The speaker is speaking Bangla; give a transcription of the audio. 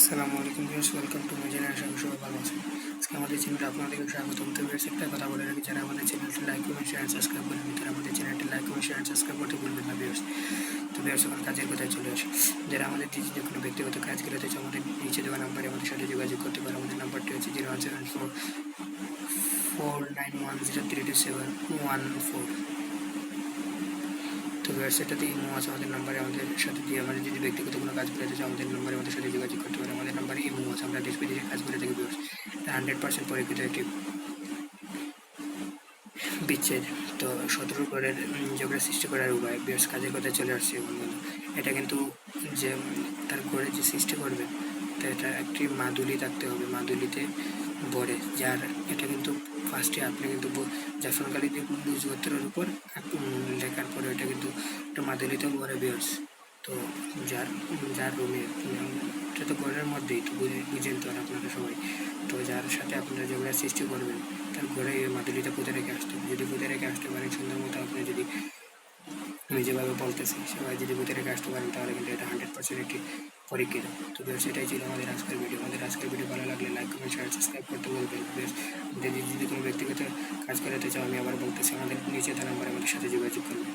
আসসালামু আলাইকুম viewers, welcome to my channel. করি সবাই ভালো আছেন। আজকে আমাদের চ্যানেলে আপনাদেরকে স্বাগতম। তো ভিউয়ার্স, একটা কথা বলে রাখি, যারা আমাদের চ্যানেলটি লাইক কমেন্ট শেয়ার সাবস্ক্রাইব করেন তারা আমাদের চ্যানেলটি লাইক কমেন্ট শেয়ার সাবস্ক্রাইব করতে ভুলবেন না ভিউয়ার্স। তো ভিউয়ার্স, এখন কাজের কথায় চলে আসে। যারা আমাদের যে কোনো ব্যক্তিগত কাজ করে চাই আমাদের নিচে দেওয়া নাম্বারে আমাদের সাথে যোগাযোগ করতে পারে আমাদের নাম্বারটি হচ্ছে zero one seven four four nine one zero three two seven one four তো ওয়েবসাইটটাতে ইমো আছে, আমাদের নাম্বারে আমাদের সাথে দিয়ে আমাদের যদি ব্যক্তিগত কোনো কাজ করে থাকে আমাদের নাম্বারে আমাদের সাথে যোগাযোগ করতে পারে। আমাদের নাম্বারে ইমো আছে, আমরা দেশ বিদেশে কাজ করে থাকি ভিউর্স হান্ড্রেড পার্সেন্ট পরীক্ষিত একটি বিচ্ছেদ তো সতেরো করের যোগের সৃষ্টি করার উপায় বিয়ার্স কাজের কথা চলে আসছে বন্ধু। এটা কিন্তু যে তার ঘরে যে সৃষ্টি করবে, তো এটা একটি মাদুলি থাকতে হবে, মাদুলিতে বড়ে যার, এটা কিন্তু ফার্স্টে আপনি কিন্তু জাফরকালি দিয়ে বুঝগোত্রের উপর লেখার পরে এটা কিন্তু একটা মাদুলিতে বড়ে বিয়ার্স তো যার যার রুমে এটা তো ঘরের মধ্যেই, তো বুঝে, বুঝেন তো আপনারা সবাই। তো যার সাথে আপনারা যেগুলো সৃষ্টি করবেন, তার ঘরে মাদুলিটা পুঁতে রেখে আসতে যদি পুঁতে রেখে আসতে পারেন সুন্দর মতো আপনি যদি আমি যেভাবে সবাই যদি পুঁতে রেখে আসতে পারেন, তাহলে কিন্তু এটা হান্ড্রেড পার্সেন্ট একটি পরীক্ষিত তো বেশ সেটাই ছিল আমাদের আজকের ভিডিও আমাদের আজকের ভিডিও ভালো লাগলে লাইক কমেন্ট শেয়ার সাবস্ক্রাইব করতে বলবেন বেশ, যদি যদি কোনো ব্যক্তিগত কাজ করাতে চাও আমি আবার বলতেছি, আমাদের নিচে তার নাম্বার আমাদের সাথে যোগাযোগ করবেন।